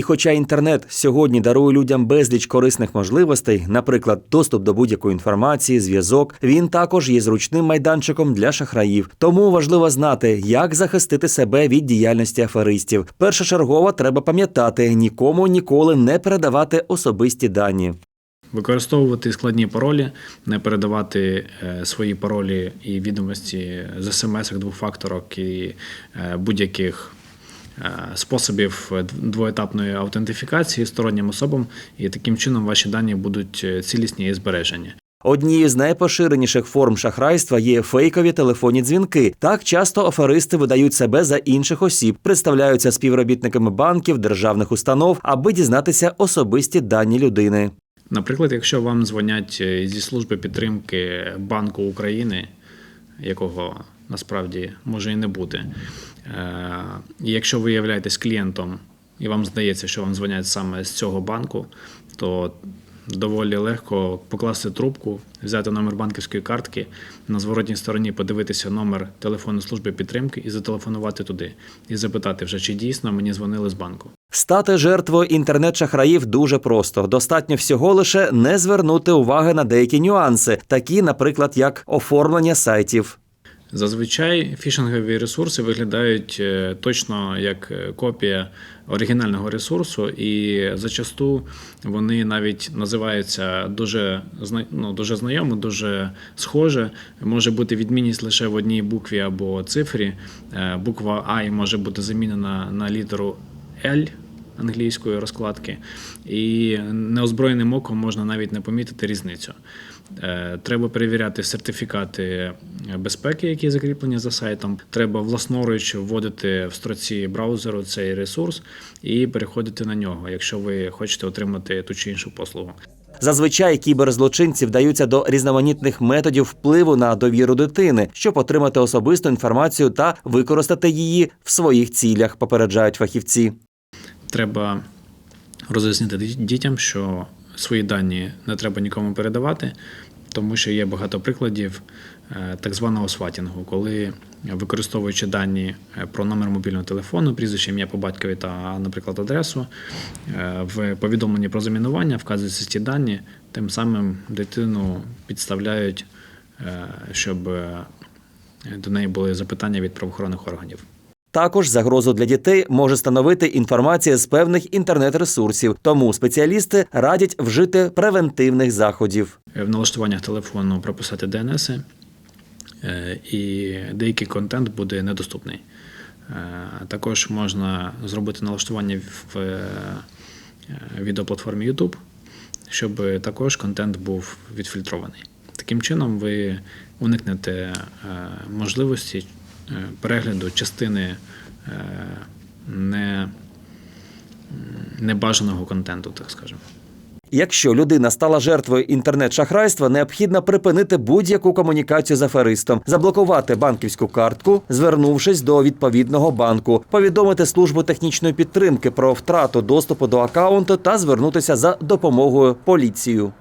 І хоча інтернет сьогодні дарує людям безліч корисних можливостей, наприклад, доступ до будь-якої інформації, зв'язок, він також є зручним майданчиком для шахраїв. Тому важливо знати, як захистити себе від діяльності аферистів. Першочергово треба пам'ятати нікому ніколи не передавати особисті дані. Використовувати складні паролі, не передавати е, свої паролі і відомості з смс двохфакторок і е, будь-яких способів двоетапної аутентифікації стороннім особам, і таким чином ваші дані будуть е, цілісні і збережені. Однією з найпоширеніших форм шахрайства є фейкові телефонні дзвінки. Так часто аферисти видають себе за інших осіб, представляються співробітниками банків, державних установ, аби дізнатися особисті дані людини. Наприклад, якщо вам дзвонять е, зі служби підтримки Банку України, якого насправді може і не бути, е, і якщо ви являєтесь клієнтом і вам здається, що вам дзвонять саме з цього банку, то доволі легко покласти трубку, взяти номер банківської картки, на зворотній стороні подивитися номер телефонної служби підтримки і зателефонувати туди, і запитати вже, чи дійсно мені дзвонили з банку. Стати жертвою інтернет-шахраїв дуже просто. Достатньо всього лише не звернути уваги на деякі нюанси, такі, наприклад, як оформлення сайтів. Зазвичай фішингові ресурси виглядають е, точно як е, копія оригінального ресурсу, і зачасту вони навіть називаються дуже ну, дуже знайомо, дуже схоже. Може бути відмінність лише в одній букві або цифрі. Е, Буква А може бути замінена на літеру L англійської розкладки, і неозброєним оком можна навіть не помітити різницю. Е, Треба перевіряти сертифікати безпеки, які закріплені за сайтом. Треба власноруч вводити в строці браузеру цей ресурс і переходити на нього, якщо ви хочете отримати ту чи іншу послугу. Зазвичай кіберзлочинці вдаються до різноманітних методів впливу на довіру дитини, щоб отримати особисту інформацію та використати її в своїх цілях, попереджають фахівці. Треба роз'яснити дітям, що свої дані не треба нікому передавати, тому що є багато прикладів е, так званого сватінгу, коли використовуючи дані е, про номер мобільного телефону, прізвище, ім'я по батькові та, наприклад, адресу, е, в повідомленні про замінування вказуються ці дані, тим самим дитину підставляють, е, щоб е, до неї були запитання від правоохоронних органів. Також загрозу для дітей може становити інформація з певних інтернет-ресурсів, тому спеціалісти радять вжити превентивних заходів. в налаштуваннях телефону прописати DNS, е, і деякий контент буде недоступний. Е, Також можна зробити налаштування в е, відеоплатформі YouTube, щоб також контент був відфільтрований. Таким чином, ви уникнете е, можливості е, перегляду частини е, не, небажаного контенту, так скажемо. Якщо людина стала жертвою інтернет-шахрайства, необхідно припинити будь-яку комунікацію з аферистом, заблокувати банківську картку, звернувшись до відповідного банку, повідомити службу технічної підтримки про втрату доступу до акаунту та звернутися за допомогою поліцію.